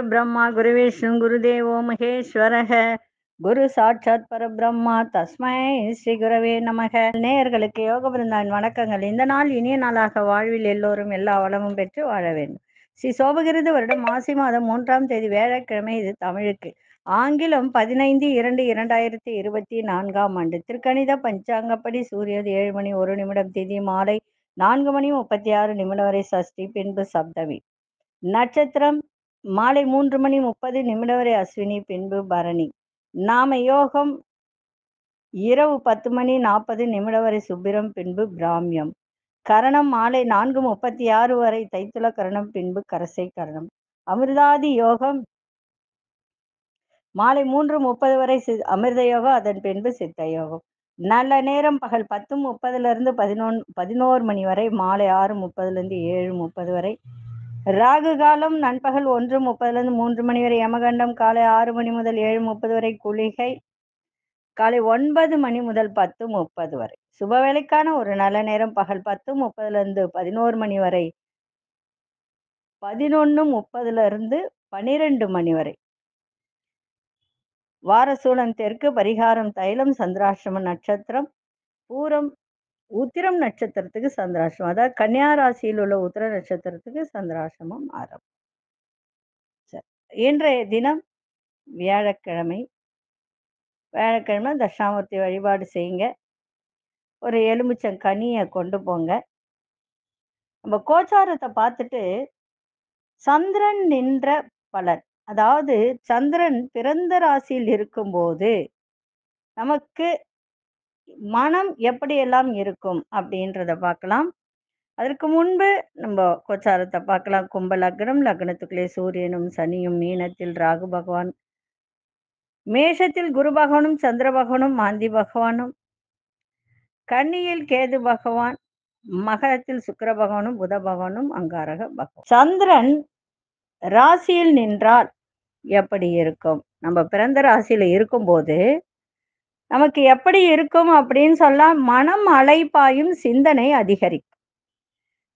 பரபிரம்மா குரு விஷ்ணு குருதேவோ மகேஸ்வரக குரு சாட்சாத் பரபிரம்மா தஸ்மை ஸ்ரீ குரவே நமக நேயர்களுக்கு யோக பிருந்தான் வணக்கங்கள். இந்த நாள் இனிய நாளாக வாழ்வில் எல்லோரும் எல்லா வளமும் பெற்று வாழ வேண்டும். ஸ்ரீ சோபகிருது வருடம் மாசி மாதம் மூன்றாம் தேதி வேழக்கிழமை இது தமிழுக்கு. ஆங்கிலம் பதினைந்து இரண்டு இரண்டாயிரத்தி இருபத்தி நான்காம் ஆண்டு. திருக்கணித பஞ்சாங்கப்படி சூரியது ஏழு மணி ஒரு நிமிடம் திதி மாலை நான்கு மணி முப்பத்தி ஆறு நிமிடம் வரை சஷ்டி பின்பு சப்தமி. நட்சத்திரம் மாலை மூன்று மணி முப்பது நிமிடம் வரை அஸ்வினி பின்பு பரணி. நாம யோகம் இரவு பத்து மணி நாற்பது நிமிடம் வரை சுப்பிரம் பின்பு பிராமியம். கரணம் மாலை நான்கு முப்பத்தி ஆறு வரை தைத்துல கரணம் பின்பு கரசை கரணம். அமிர்தாதி யோகம் மாலை மூன்று முப்பது வரை அமிர்த யோகம் அதன் பின்பு சித்த யோகம். நல்ல நேரம் பகல் பத்து முப்பதுல இருந்து பதினொன் பதினோரு மணி வரை மாலை ஆறு முப்பதுல இருந்து ஏழு முப்பது வரை ராகு காலம் நண்பகல் ஒன்று முப்பதுலேருந்து மூன்று மணி வரை யமகண்டம் காலை ஆறு மணி முதல் ஏழு முப்பது வரை குளிகை காலை ஒன்பது மணி முதல் பத்து முப்பது வரை. சுப வேலைக்கான ஒரு நல்ல நேரம் பகல் பத்து முப்பதுலேருந்து பதினோரு மணி வரை பதினொன்று முப்பதுலேருந்து பனிரெண்டு மணி வரை. வாரசூலம் தெற்கு பரிகாரம் தைலம் சந்திராசிரம நட்சத்திரம் பூரம் உத்திரம் நட்சத்திரத்துக்கு சந்திராசிரமம் அதாவது கன்னியா ராசியில் உள்ள உத்திர நட்சத்திரத்துக்கு சந்திராசிரமம் ஆரம்பம். சரி. இன்றைய தினம் வியாழக்கிழமை. வியாழக்கிழமை தட்சாமூர்த்தி வழிபாடு செய்யுங்க. ஒரு எலுமிச்சம் கனியை கொண்டு போங்க. நம்ம கோச்சாரத்தை பார்த்துட்டு சந்திரன் நின்ற பலன். அதாவது சந்திரன் பிறந்த ராசியில் இருக்கும்போது நமக்கு மனம் எப்படியெல்லாம் இருக்கும் அப்படின்றத பார்க்கலாம். அதற்கு முன்பு நம்ம கோச்சாரத்தை பார்க்கலாம். கும்ப லக்னம் லக்னத்துக்குள்ளே சூரியனும் சனியும் மீனத்தில் ராகு பகவான். மேஷத்தில் குரு பகவானும் சந்திர பகவானும் மாந்தி பகவானும். கன்னியில் கேது பகவான் மகரத்தில் சுக்கர பகவானும் புத பகவானும் அங்காரக பகவான். சந்திரன் ராசியில் நின்றால் எப்படி இருக்கும்? நம்ம பிறந்த ராசியில இருக்கும்போது நமக்கு எப்படி இருக்கும் அப்படின்னு சொல்ல மனம் அலைப்பாயும் சிந்தனை அதிகரிக்கும்.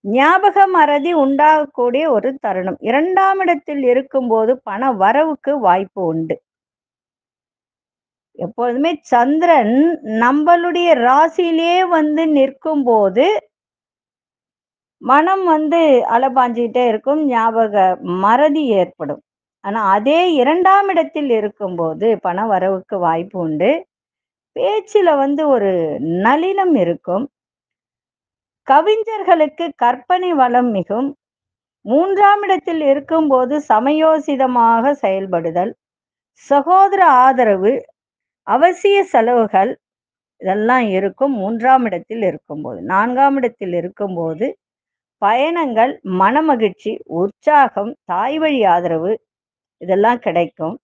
ஞாபக மறதி உண்டாகக்கூடிய ஒரு தருணம். இரண்டாம் இடத்தில் இருக்கும்போது பண வரவுக்கு வாய்ப்பு உண்டு. எப்போதுமே சந்திரன் நம்மளுடைய ராசியிலே வந்து நிற்கும் போது மனம் வந்து அலபாஞ்சிக்கிட்டே இருக்கும் ஞாபக மறதி ஏற்படும். ஆனால் அதே இரண்டாம் இடத்தில் இருக்கும்போது பண வரவுக்கு வாய்ப்பு உண்டு. பேச்சில் வந்து ஒரு நளினம் இருக்கும். கவிஞர்களுக்கு கற்பனை வளம் மிகும். மூன்றாம் இடத்தில் இருக்கும்போது சமயோசிதமாக செயல்படுதல் சகோதர ஆதரவு அவசிய செலவுகள் இதெல்லாம் இருக்கும் மூன்றாம் இடத்தில் இருக்கும்போது. நான்காம் இடத்தில் இருக்கும்போது பயணங்கள் மனமகிழ்ச்சி உற்சாகம் தாய் வழி ஆதரவு இதெல்லாம் கிடைக்கும்.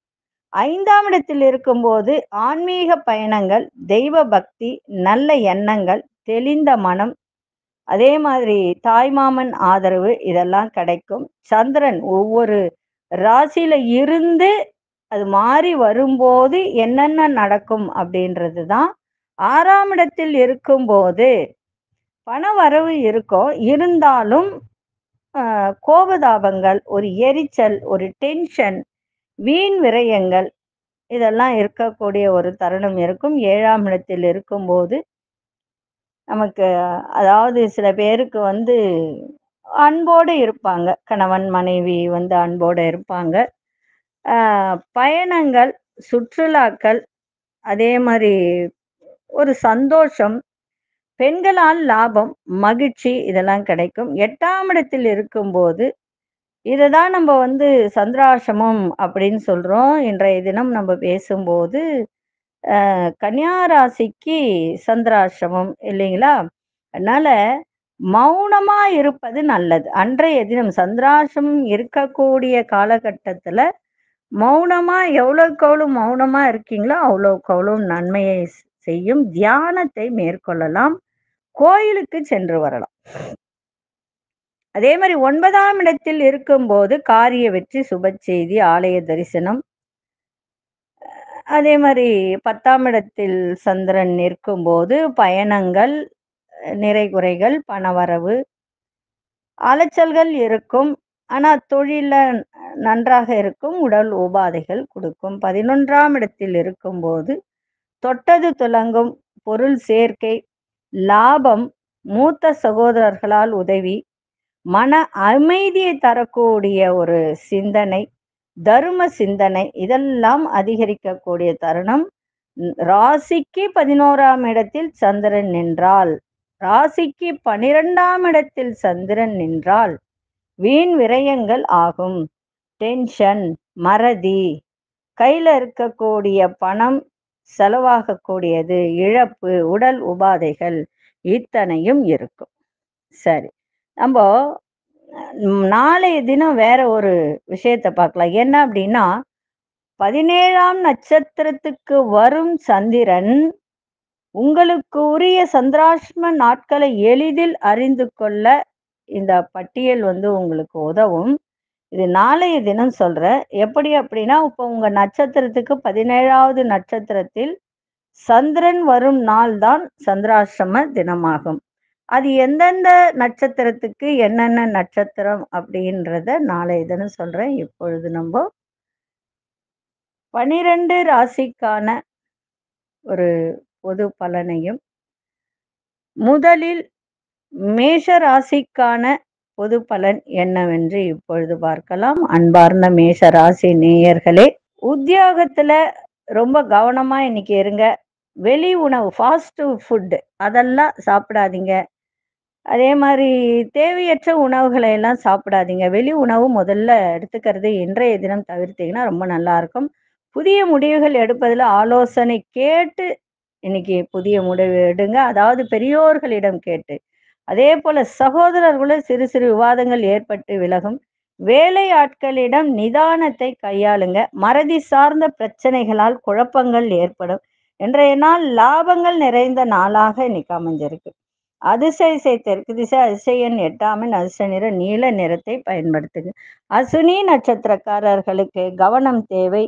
ஐந்தாம் இடத்தில் இருக்கும்போது ஆன்மீக பயணங்கள் தெய்வ பக்தி நல்ல எண்ணங்கள் தெளிந்த மனம் அதே மாதிரி தாய்மாமன் ஆதரவு இதெல்லாம் கிடைக்கும். சந்திரன் ஒவ்வொரு ராசியில இருந்து அது மாறி வரும்போது என்னென்ன நடக்கும் அப்படின்றது தான் ஆறாம் இடத்தில் இருக்கும்போது பண வரவு இருக்கும். இருந்தாலும் கோபதாபங்கள் ஒரு எரிச்சல் ஒரு டென்ஷன் வீண் விரயங்கள். இதெல்லாம் இருக்கக்கூடிய ஒரு தருணம் இருக்கும். ஏழாம் இடத்தில் இருக்கும்போது நமக்கு அதாவது சில பேருக்கு வந்து அன்போடு இருப்பாங்க. கணவன் மனைவி வந்து அன்போடு இருப்பாங்க. பயணங்கள் சுற்றுலாக்கள் அதே மாதிரி ஒரு சந்தோஷம் பெண்களால் லாபம் மகிழ்ச்சி இதெல்லாம் கிடைக்கும். எட்டாம் இடத்தில் இருக்கும்போது இதை தான் நம்ம வந்து சந்திராசிரமம் அப்படின்னு சொல்கிறோம் இன்றைய தினம் நம்ம பேசும்போது கன்னியாராசிக்கு சந்திராசிரமம் இல்லைங்களா? அதனால மௌனமா இருப்பது நல்லது. அன்றைய தினம் சந்திராசிரமம் இருக்கக்கூடிய காலகட்டத்தில் மௌனமா எவ்வளோக்கு எவ்வளோ மௌனமா இருக்கீங்களோ அவ்வளோக்கு அவ்வளோ நன்மையை செய்யும் தியானத்தை மேற்கொள்ளலாம். கோயிலுக்கு சென்று வரலாம். அதே மாதிரி ஒன்பதாம் இடத்தில் இருக்கும்போது காரிய வெற்றி சுப செய்தி ஆலய தரிசனம். அதே மாதிரி பத்தாம் இடத்தில் சந்திரன் நிற்கும்போது பயணங்கள் நிறை குறைகள் பணவரவு அலைச்சல்கள் இருக்கும். ஆனால் தொழில நன்றாக இருக்கும் உடல் உபாதைகள் கொடுக்கும். பதினொன்றாம் இடத்தில் இருக்கும்போது தொட்டது துலங்கும் பொருள் சேர்க்கை லாபம் மூத்த சகோதரர்களால் உதவி மன அமைதியை தரக்கூடிய ஒரு சிந்தனை தர்ம சிந்தனை இதெல்லாம் அதிகரிக்கக்கூடிய தருணம். ராசிக்கு பதினோராம் இடத்தில் சந்திரன் நின்றால் ராசிக்கு பனிரெண்டாம் இடத்தில் சந்திரன் நின்றால் வீண் விரயங்கள் ஆகும். டென்ஷன் மறதி கையில் இருக்கக்கூடிய பணம் செலவாகக்கூடியது இழப்பு உடல் உபாதைகள் இத்தனையும் இருக்கும். சரி. நம்ம நாளைய தினம் வேற ஒரு விஷயத்தை பார்க்கலாம் என்ன அப்படின்னா பதினேழாம் நட்சத்திரத்துக்கு வரும் சந்திரன் உங்களுக்கு உரிய சந்திராஷ்ம நாட்களை எளிதில் அறிந்து கொள்ள இந்த பட்டியல் வந்து உங்களுக்கு உதவும். இது நாளைய தினம் சொல்றேன் எப்படி அப்படின்னா இப்போ உங்க நட்சத்திரத்துக்கு பதினேழாவது நட்சத்திரத்தில் சந்திரன் வரும் நாள் தான் சந்திராசிரம தினமாகும். அது எந்தெந்த நட்சத்திரத்துக்கு என்னென்ன நட்சத்திரம் அப்படின்றத நாளை தினம் சொல்றேன். இப்பொழுது நம்ம பனிரெண்டு ராசிக்கான ஒரு பொது பலனையும் முதலில் மேஷ ராசிக்கான பொது பலன் என்னவென்று இப்பொழுது பார்க்கலாம். அன்பார்ந்த மேஷ ராசி நேயர்களே உத்தியோகத்துல ரொம்ப கவனமா இன்னைக்கு இருங்க. வெளி உணவு ஃபாஸ்ட் ஃபுட்டு அதெல்லாம் சாப்பிடாதீங்க. அதே மாதிரி தேவையற்ற உணவுகளை எல்லாம் சாப்பிடாதீங்க. வெளி உணவு முதல்ல எடுத்துக்கிறது இன்றைய தினம் தவிர்த்தீங்கன்னா ரொம்ப நல்லா இருக்கும். புதிய முடிவுகள் எடுப்பதில் ஆலோசனை கேட்டு இன்னைக்கு புதிய முடிவு எடுங்க. அதாவது பெரியோர்களிடம் கேட்டு. அதே போல சகோதரர்களும் சிறு சிறு விவாதங்கள் ஏற்பட்டு விலகும். வேலை ஆட்களிடம் நிதானத்தை கையாளுங்க. மறதி சார்ந்த பிரச்சனைகளால் குழப்பங்கள் ஏற்படும். இன்றைய நாள் லாபங்கள் நிறைந்த நாளாக இன்னைக்கு அமைஞ்சிருக்கு. அதிசய தெற்கு திசை அதிசயன் எட்டாமின் அதிச நிற நீல நிறத்தை பயன்படுத்துங்க அசுனி நட்சத்திரக்காரர்களுக்கு கவனம் தேவை.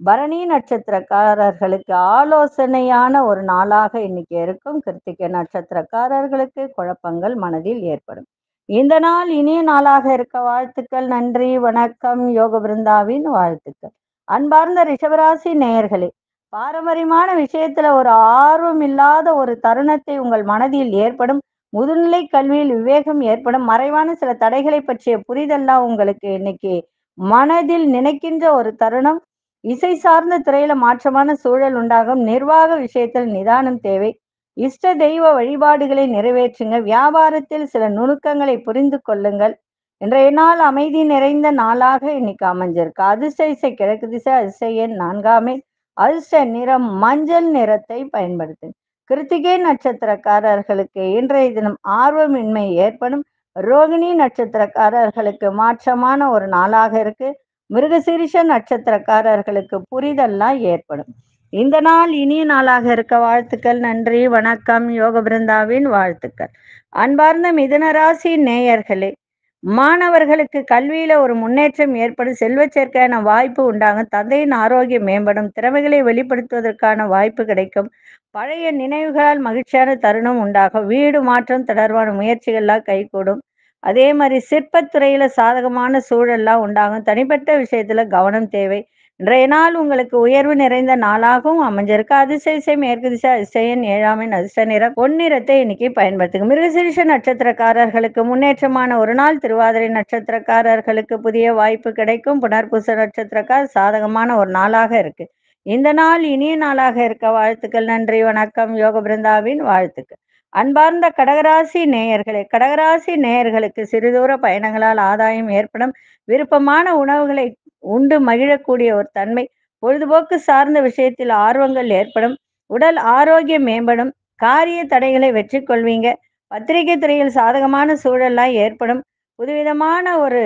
பரணி நட்சத்திரக்காரர்களுக்கு ஆலோசனையான ஒரு நாளாக இன்னைக்கு இருக்கும். கிருத்திகை நட்சத்திரக்காரர்களுக்கு குழப்பங்கள் மனதில் ஏற்படும். இந்த நாள் இனிய நாளாக இருக்க வாழ்த்துக்கள். நன்றி வணக்கம். யோக பிருந்தாவின் வாழ்த்துக்கள். அன்பார்ந்த ரிஷபராசி நேயர்களே பாரம்பரியமான விஷயத்துல ஒரு ஆர்வம் இல்லாத ஒரு தருணத்தை உங்கள் மனதில் ஏற்படும். முதுநிலை கல்வியில் விவேகம் ஏற்படும். மறைவான சில தடைகளை பற்றிய புரிதெல்லாம் உங்களுக்கு இன்னைக்கு மனதில் நினைக்கின்ற ஒரு தருணம். இசை சார்ந்த துறையில மாற்றமான சூழல் உண்டாகும். நிர்வாக விஷயத்தில் நிதானம் தேவை. இஷ்ட தெய்வ வழிபாடுகளை நிறைவேற்றுங்க. வியாபாரத்தில் சில நுணுக்கங்களை புரிந்து கொள்ளுங்கள். இன்றைய நாள் அமைதி நிறைந்த நாளாக இன்னைக்கு அமைஞ்சிருக்கு. அதிசய கிழக்கு திசை அதிசய நான்காமே. அதிர்ஷ்ட நிறம் மஞ்சள் நிறத்தை பயன்படுத்து. கிருத்திகை நட்சத்திரக்காரர்களுக்கு இன்றைய தினம் ஆர்வமின்மை ஏற்படும். ரோகிணி நட்சத்திரக்காரர்களுக்கு மாற்றமான ஒரு நாளாக இருக்கு. மிருகசீரிஷ நட்சத்திரக்காரர்களுக்கு புரிதல்லாம் ஏற்படும். இந்த நாள் இனிய நாளாக இருக்க வாழ்த்துக்கள் நன்றி வணக்கம் யோக பிருந்தாவின் வாழ்த்துக்கள். அன்பார்ந்த மிதனராசி நேயர்களே மாணவர்களுக்கு கல்வியில ஒரு முன்னேற்றம் ஏற்படும். செல்வச் சேர்க்கையான வாய்ப்பு உண்டாகும். தந்தையின் ஆரோக்கியம் மேம்படும். திறமைகளை வெளிப்படுத்துவதற்கான வாய்ப்பு கிடைக்கும். பழைய நினைவுகளால் மகிழ்ச்சியான தருணம் உண்டாகும். வீடு மாற்றம் தொடர்பான முயற்சிகள்லாம் கைகூடும். அதே மாதிரி சிற்பத்துறையில சாதகமான சூழல்லாம் உண்டாகும். தனிப்பட்ட விஷயத்துல கவனம் தேவை. இன்றைய நாள் உங்களுக்கு உயர்வு நிறைந்த நாளாகவும் அமைஞ்சிருக்கு. அதிசய மேற்கு திசை அதிசயன் ஏழாமின் அதிர்ஷ்ட நிறம் பொன்னிறத்தை இன்னைக்கு பயன்படுத்துங்க மிருகசீரிஷ நட்சத்திரக்காரர்களுக்கு முன்னேற்றமான ஒரு நாள். திருவாதிரை நட்சத்திரக்காரர்களுக்கு புதிய வாய்ப்பு கிடைக்கும். புனர்பூச நட்சத்திரக்கார் சாதகமான ஒரு நாளாக இருக்கு. இந்த நாள் இனிய நாளாக இருக்க வாழ்த்துக்கள். நன்றி வணக்கம். யோக பிருந்தாவின் வாழ்த்துக்கள். அன்பார்ந்த கடகராசி நேயர்களே கடகராசி நேயர்களுக்கு சிறுதூர பயணங்களால் ஆதாயம் ஏற்படும். விருப்பமான உணவுகளை உண்டு மகிழக்கூடிய ஒரு தன்மை. பொழுதுபோக்கு சார்ந்த விஷயத்தில் ஆர்வங்கள் ஏற்படும். உடல் ஆரோக்கியம் மேம்படும். காரிய தடைகளை வெற்றி கொள்வீங்க. பத்திரிகை துறையில் சாதகமான சூழல்லாம் ஏற்படும். புதுவிதமான ஒரு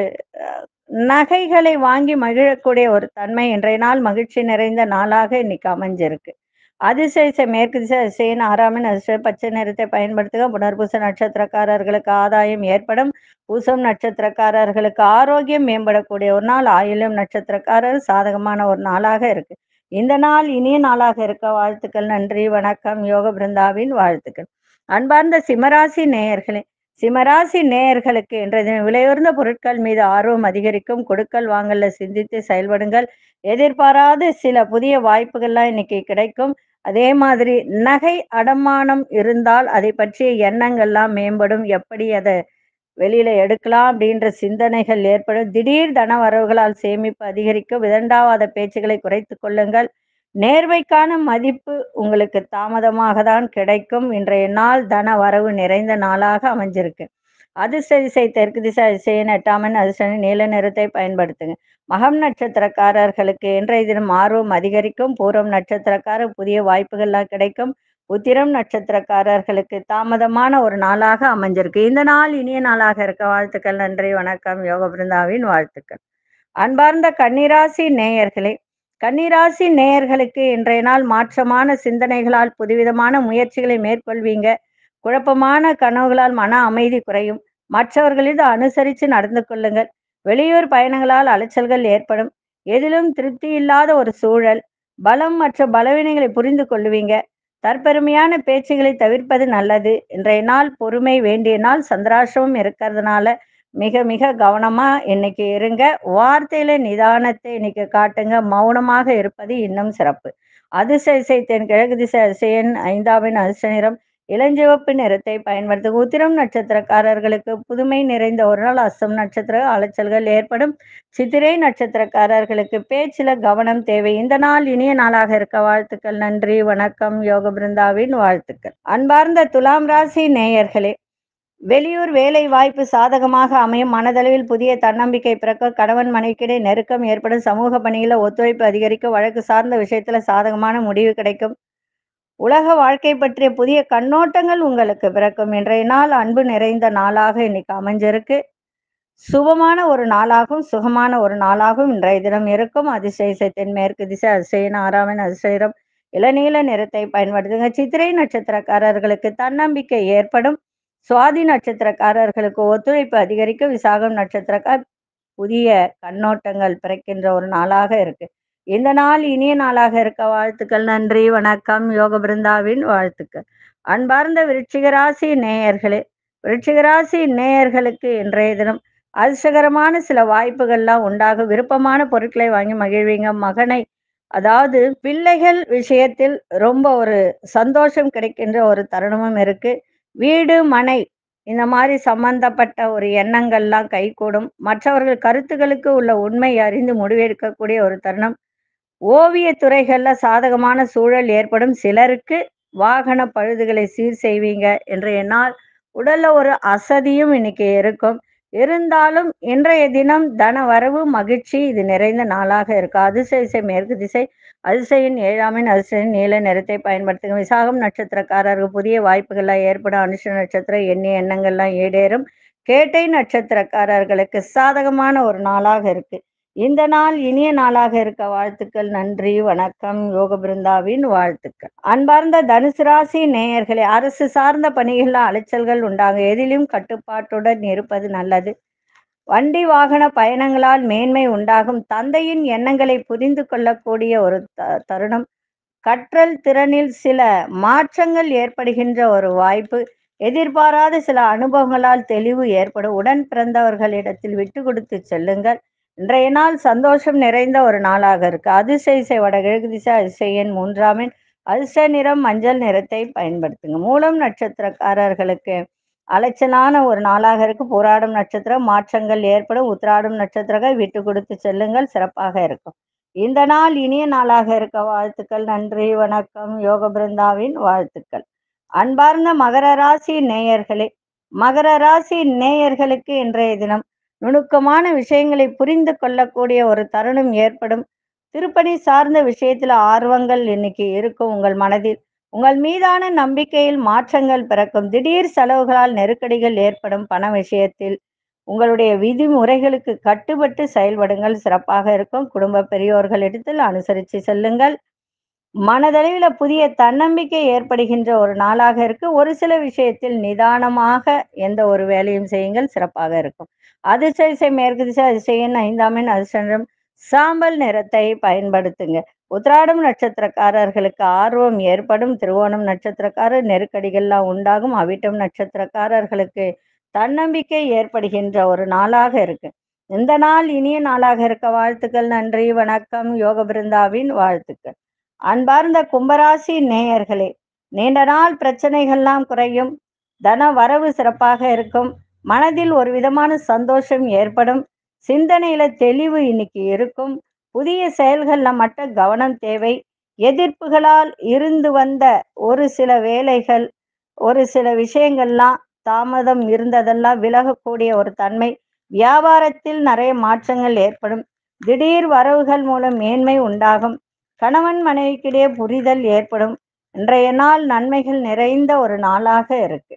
நகைகளை வாங்கி மகிழக்கூடிய ஒரு தன்மை இன்றைய நாள் மகிழ்ச்சி நிறைந்த நாளாக இன்னைக்கு அமைஞ்சிருக்கு. அதிசய மேற்கு திசை அதிசயன் ஆறாமின் அதிசய பச்சை நிறத்தை பயன்படுத்துக. புனர்பூச நட்சத்திரக்காரர்களுக்கு ஆதாயம் ஏற்படும். பூசம் நட்சத்திரக்காரர்களுக்கு ஆரோக்கியம் மேம்படக்கூடிய ஒரு நாள். ஆயுளும் நட்சத்திரக்காரர் சாதகமான ஒரு நாளாக இருக்கு. இந்த நாள் இனிய நாளாக இருக்க வாழ்த்துக்கள். நன்றி வணக்கம். யோக பிருந்தாவின் வாழ்த்துக்கள். அன்பார்ந்த சிம்மராசி நேயர்களே சிம்மராசி நேயர்களுக்கு இன்றைய தினம் விலையுயர்ந்த பொருட்கள் மீது ஆர்வம் அதிகரிக்கும். கொடுக்கல் வாங்கல சிந்தித்து செயல்படுங்கள். எதிர்பாராத சில புதிய வாய்ப்புகள்லாம் இன்னைக்கு கிடைக்கும். அதே மாதிரி நகை அடமானம் இருந்தால் அதை பற்றிய எண்ணங்கள்லாம் மேம்படும். எப்படி அதை வெளியில எடுக்கலாம் அப்படின்ற சிந்தனைகள் ஏற்படும். திடீர் தன வரவுகளால் சேமிப்பு அதிகரிக்கும். விதண்டாவாத பேச்சுகளை குறைத்து கொள்ளுங்கள். நேர்மைக்கான மதிப்பு உங்களுக்கு தாமதமாக தான் கிடைக்கும். இன்றைய நாள் தன வரவு நிறைந்த நாளாக அமைஞ்சிருக்கு. அதிர்ஷ்ட திசை தெற்கு திசை அதிசயன் எட்டாமன் அதிர்ஷ்ட நீல நிறத்தை பயன்படுத்துங்க. மகம் நட்சத்திரக்காரர்களுக்கு இன்றைய தினம் ஆர்வம் அதிகரிக்கும். பூரம் நட்சத்திரக்காரர் புதிய வாய்ப்புகள்லாம் கிடைக்கும். உத்திரம் நட்சத்திரக்காரர்களுக்கு தாமதமான ஒரு நாளாக அமைஞ்சிருக்கு. இந்த நாள் இனிய நாளாக இருக்க வாழ்த்துக்கள் நன்றி வணக்கம். யோக பிருந்தாவின் வாழ்த்துக்கள். அன்பார்ந்த கன்னிராசி நேயர்களே கன்னிராசி நேயர்களுக்கு இன்றைய நாள் மாற்றமான சிந்தனைகளால் புதுவிதமான முயற்சிகளை மேற்கொள்வீங்க. குழப்பமான கனவுகளால் மன அமைதி குறையும். மற்றவர்களிடம் அனுசரித்து நடந்து கொள்ளுங்கள். வெளியூர் பயணங்களால் அலைச்சல்கள் ஏற்படும். எதிலும் திருப்தி இல்லாத ஒரு சூழல். பலம் மற்ற பலவீனங்களை புரிந்து கொள்ளுவீங்க தற்பெருமையான பேச்சுகளை தவிர்ப்பது நல்லது. இன்றைய நாள் பொறுமை வேண்டிய நாள் சந்திராசிரமம் இருக்கிறதுனால மிக மிக கவனமா இன்னைக்கு இருங்க. வார்த்தையில நிதானத்தை இன்னைக்கு காட்டுங்க. மௌனமாக இருப்பது இன்னும் சிறப்பு. அதிர்ஷ்ட இசை தென் கிழக்கு திசை அதிசயன் ஐந்தாவின் அதிர்ஷ்ட நிறம். இளஞ்சிவப்பு நிறத்தை பயன்படுத்தும் உத்திரம் நட்சத்திரக்காரர்களுக்கு புதுமை நிறைந்த ஒரு நாள் அசம் நட்சத்திர அலைச்சல்கள் ஏற்படும். சித்திரை நட்சத்திரக்காரர்களுக்கு பேச்சில கவனம் தேவை. இந்த நாள் இனிய நாளாக இருக்க வாழ்த்துக்கள். நன்றி வணக்கம். யோக பிருந்தாவின் வாழ்த்துக்கள். அன்பார்ந்த துலாம் ராசி நேயர்களே வெளியூர் வேலை வாய்ப்பு சாதகமாக அமையும். மனதளவில் புதிய தன்னம்பிக்கை பிறக்க கணவன் மனைவிக்கிடையே நெருக்கம் ஏற்படும். சமூக பணியில ஒத்துழைப்பு அதிகரிக்க வழக்கு சார்ந்த விஷயத்துல சாதகமான முடிவு கிடைக்கும். உலக வாழ்க்கை பற்றிய புதிய கண்ணோட்டங்கள் உங்களுக்கு பிறக்கும். இன்றைய நாள் அன்பு நிறைந்த நாளாக இன்னைக்கு அமைஞ்சிருக்கு. சுபமான ஒரு நாளாகவும் சுகமான ஒரு நாளாகவும் இன்றைய தினம் இருக்கும். அதிசய தென்மேற்கு திசை அதிசயன் ஆறாவின் அதிசயம் இளநீல நிறத்தை பயன்படுத்துங்க. சித்திரை நட்சத்திரக்காரர்களுக்கு தன்னம்பிக்கை ஏற்படும். சுவாதி நட்சத்திரக்காரர்களுக்கு ஒத்துழைப்பு அதிகரிக்கும். விசாகம் நட்சத்திரக்கார் புதிய கண்ணோட்டங்கள் பிறக்கின்ற ஒரு நாளாக இருக்கு. இந்த நாள் இனிய நாளாக இருக்க வாழ்த்துக்கள் நன்றி வணக்கம் யோக பிருந்தாவின் வாழ்த்துக்கள். அன்பார்ந்த விருட்சிகராசி நேயர்களே விருட்சிகராசி நேயர்களுக்கு இன்றைய தினம் அதிர்ஷ்டகரமான சில வாய்ப்புகள்லாம் உண்டாகும் விருப்பமான பொருட்களை வாங்கி மகிழ்வீங்க. மகனை அதாவது பிள்ளைகள் விஷயத்தில் ரொம்ப ஒரு சந்தோஷம் கிடைக்கின்ற ஒரு தருணமும் இருக்கு. வீடு மனை இந்த மாதிரி சம்பந்தப்பட்ட ஒரு எண்ணங்கள்லாம் கைகூடும். மற்றவர்கள் கருத்துக்களுக்கு உள்ள உண்மை அறிந்து முடிவெடுக்கக்கூடிய ஒரு தருணம். ஓவிய துறைகள்ல சாதகமான சூழல் ஏற்படும் சிலருக்கு வாகன பழுதுகளை சீர் செய்வீங்க என்று என்னால் உடல்ல ஒரு அசதியும் இன்னைக்கு இருக்கும். இருந்தாலும் இன்றைய தினம் தன வரவு மகிழ்ச்சி இது நிறைந்த நாளாக இருக்கு. அதிசய மேற்கு திசை அதிசயின் ஏழாமின் அதிசயின் நீல நிறத்தை பயன்படுத்துங்க. விசாகம் நட்சத்திரக்காரருக்கு புதிய வாய்ப்புகள்லாம் ஏற்படும். அனுஷ நட்சத்திரம் எண்ணிய எண்ணங்கள்லாம் ஈடேறும். கேட்டை நட்சத்திரக்காரர்களுக்கு சாதகமான ஒரு நாளாக இருக்கு. இந்த நாள் இனிய நாளாக இருக்க வாழ்த்துக்கள் நன்றி வணக்கம் யோக பிருந்தாவின் வாழ்த்துக்கள். அன்பார்ந்த தனுசு ராசி நேயர்களே அரசு சார்ந்த பணிகளில் அலைச்சல்கள் உண்டாங்க. எதிலும் கட்டுப்பாட்டுடன் இருப்பது நல்லது. வண்டி வாகன பயணங்களால் மேன்மை உண்டாகும். தந்தையின் எண்ணங்களை புரிந்து கொள்ளக்கூடிய ஒரு த- தருணம். கற்றல் திறனில் சில மாற்றங்கள் ஏற்படுகின்ற ஒரு வாய்ப்பு. எதிர்பாராத சில அனுபவங்களால் தெளிவு ஏற்படும். உடன் பிறந்தவர்களிடத்தில் விட்டு கொடுத்து செல்லுங்கள். இன்றைய நாள் சந்தோஷம் நிறைந்த ஒரு நாளாக இருக்கு. அதிசய இசை வடகிழக்கு திசை அதிசயன் மூன்றாமின் அதிர்ஷ்ட நிறம் மஞ்சள் நிறத்தை பயன்படுத்துங்க. மூலம் நட்சத்திரக்காரர்களுக்கு அலைச்சலான ஒரு நாளாக இருக்கு. போராடும் நட்சத்திரம் மாற்றங்கள் ஏற்படும். உத்திராடும் நட்சத்திரங்கள் விட்டு கொடுத்து செல்லுங்கள். சிறப்பாக இருக்கும். இந்த நாள் இனிய நாளாக இருக்க வாழ்த்துக்கள். நன்றி வணக்கம். யோக பிருந்தாவின் வாழ்த்துக்கள். அன்பார்ந்த மகர ராசி நேயர்களே மகர ராசி நேயர்களுக்கு இன்றைய தினம் நுணுக்கமான விஷயங்களை புரிந்து கொள்ளக்கூடிய ஒரு தருணம் ஏற்படும். திருப்பணி சார்ந்த விஷயத்துல ஆர்வங்கள் இன்னைக்கு இருக்கும் உங்கள் மனதில். உங்கள் மீதான நம்பிக்கையில் மாற்றங்கள் பிறக்கும். திடீர் செலவுகளால் நெருக்கடிகள் ஏற்படும் பண விஷயத்தில். உங்களுடைய விதிமுறைகளுக்கு கட்டுப்பட்டு செயல்படுங்கள். சிறப்பாக இருக்கும். குடும்ப பெரியோர்களிடத்தில் அனுசரித்து செல்லுங்கள். மனதளவில் புதிய தன்னம்பிக்கை ஏற்படுகின்ற ஒரு நாளாக இருக்கு. ஒரு சில விஷயத்தில் நிதானமாக எந்த ஒரு வேலையும் செய்யுங்கள். சிறப்பாக இருக்கும். அதிர்ஷ்ட திசை மேற்கு திசை அதிசயன் ஐந்தாமின் அதிர்ஷ்டம் சாம்பல் நிறத்தை பயன்படுத்துங்க. உத்ராடம் நட்சத்திரக்காரர்களுக்கு ஆர்வம் ஏற்படும். திருவோணம் நட்சத்திரக்காரர் நெருக்கடிகள்லாம் உண்டாகும். அவிட்டம் நட்சத்திரக்காரர்களுக்கு தன்னம்பிக்கை ஏற்படுகின்ற ஒரு நாளாக இருக்கு. இந்த நாள் இனிய நாளாக இருக்க வாழ்த்துக்கள். நன்றி வணக்கம். யோக பிருந்தாவின் வாழ்த்துக்கள். அன்பார்ந்த கும்பராசி நேயர்களே நீண்ட நாள் பிரச்சனைகள்லாம் குறையும். தன வரவு சிறப்பாக இருக்கும். மனதில் ஒரு விதமான சந்தோஷம் ஏற்படும். சிந்தனையில தெளிவு இன்னைக்கு இருக்கும். புதிய செயல்கள்ல மட்டும் கவனம் தேவை. எதிர்ப்புகளால் இருந்து வந்த ஒரு சில வேலைகள் ஒரு சில விஷயங்கள்லாம் தாமதம் இருந்ததெல்லாம் விலகக்கூடிய ஒரு தன்மை. வியாபாரத்தில் நிறைய மாற்றங்கள் ஏற்படும். திடீர் வரவுகள் மூலம் மேன்மை உண்டாகும். கணவன் மனைவிக்கிடையே புரிதல் ஏற்படும். இன்றைய நாள் நன்மைகள் நிறைந்த ஒரு நாளாக இருக்கு.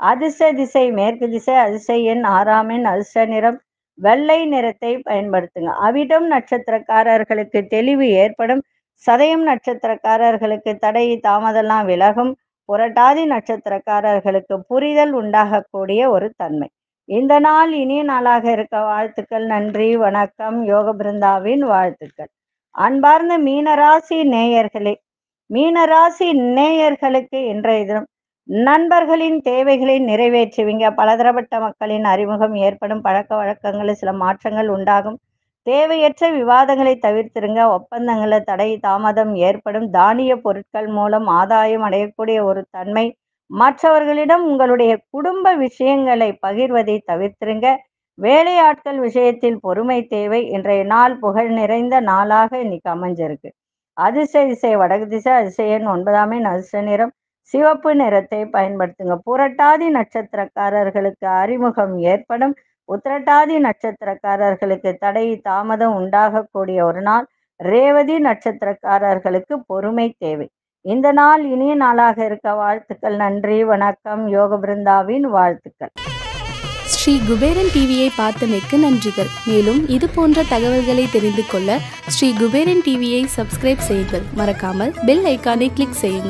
அதிர்ஷ்ட திசை மேற்கு திசை அதிர்ஷ்ட எண் ஆறாம் எண் அதிர்ஷ்ட நிறம். வெள்ளை நிறத்தை பயன்படுத்துங்க. அவிடம் நட்சத்திரக்காரர்களுக்கு தெளிவு ஏற்படும். சதயம் நட்சத்திரக்காரர்களுக்கு தடை தாமதெல்லாம் விலகும். புரட்டாதி நட்சத்திரக்காரர்களுக்கு புரிதல் உண்டாகக்கூடிய ஒரு தன்மை. இந்த நாள் இனிய நாளாக இருக்க வாழ்த்துக்கள். நன்றி வணக்கம். யோக பிருந்தாவின் வாழ்த்துக்கள். அன்பார்ந்த மீனராசி நேயர்களே மீனராசி நேயர்களுக்கு இன்றைய தினம் நண்பர்களின் தேவைகளை நிறைவேற்றுவீங்க. பலதரப்பட்ட மக்களின் அறிமுகம் ஏற்படும். பழக்க வழக்கங்களில் சில மாற்றங்கள் உண்டாகும். தேவையற்ற விவாதங்களை தவிர்த்திருங்க. ஒப்பந்தங்களில் தடை தாமதம் ஏற்படும். தானிய பொருட்கள் மூலம் ஆதாயம் அடையக்கூடிய ஒரு தன்மை மற்றவர்களிடம் உங்களுடைய குடும்ப விஷயங்களை பகிர்வதை தவிர்த்திருங்க. வேலையாட்கள் விஷயத்தில் பொறுமை தேவை இன்றைய நாள் புகழ் நிறைந்த நாளாக இன்னைக்கு அமைஞ்சிருக்கு. அதிசய திசை வடகு திசை அதிசயன் ஒன்பதாமே அதிர்ஷ்ட நிறம். சிவப்பு நிறத்தை பயன்படுத்துங்க. புரட்டாதி நட்சத்திரக்காரர்களுக்கு அறிமுகம் ஏற்படும். உத்திரட்டாதி நட்சத்திரக்காரர்களுக்கு தடை தாமதம் உண்டாகக்கூடிய ஒரு நாள். ரேவதி நட்சத்திரக்காரர்களுக்கு பொறுமை தேவை. இந்த நாள் இனிய நாளாக இருக்க வாழ்த்துக்கள். நன்றி வணக்கம். யோக பிருந்தாவின் வாழ்த்துக்கள். ஸ்ரீ குபேரன் டிவியை பார்த்தமைக்கு நன்றிகள். மேலும் இது போன்ற தகவல்களை தெரிந்து கொள்ள ஸ்ரீ குபேரன் டிவியை சப்ஸ்கிரைப் செய்யுங்கள். மறக்காமல் பெல் ஐக்கானை கிளிக் செய்யுங்கள்.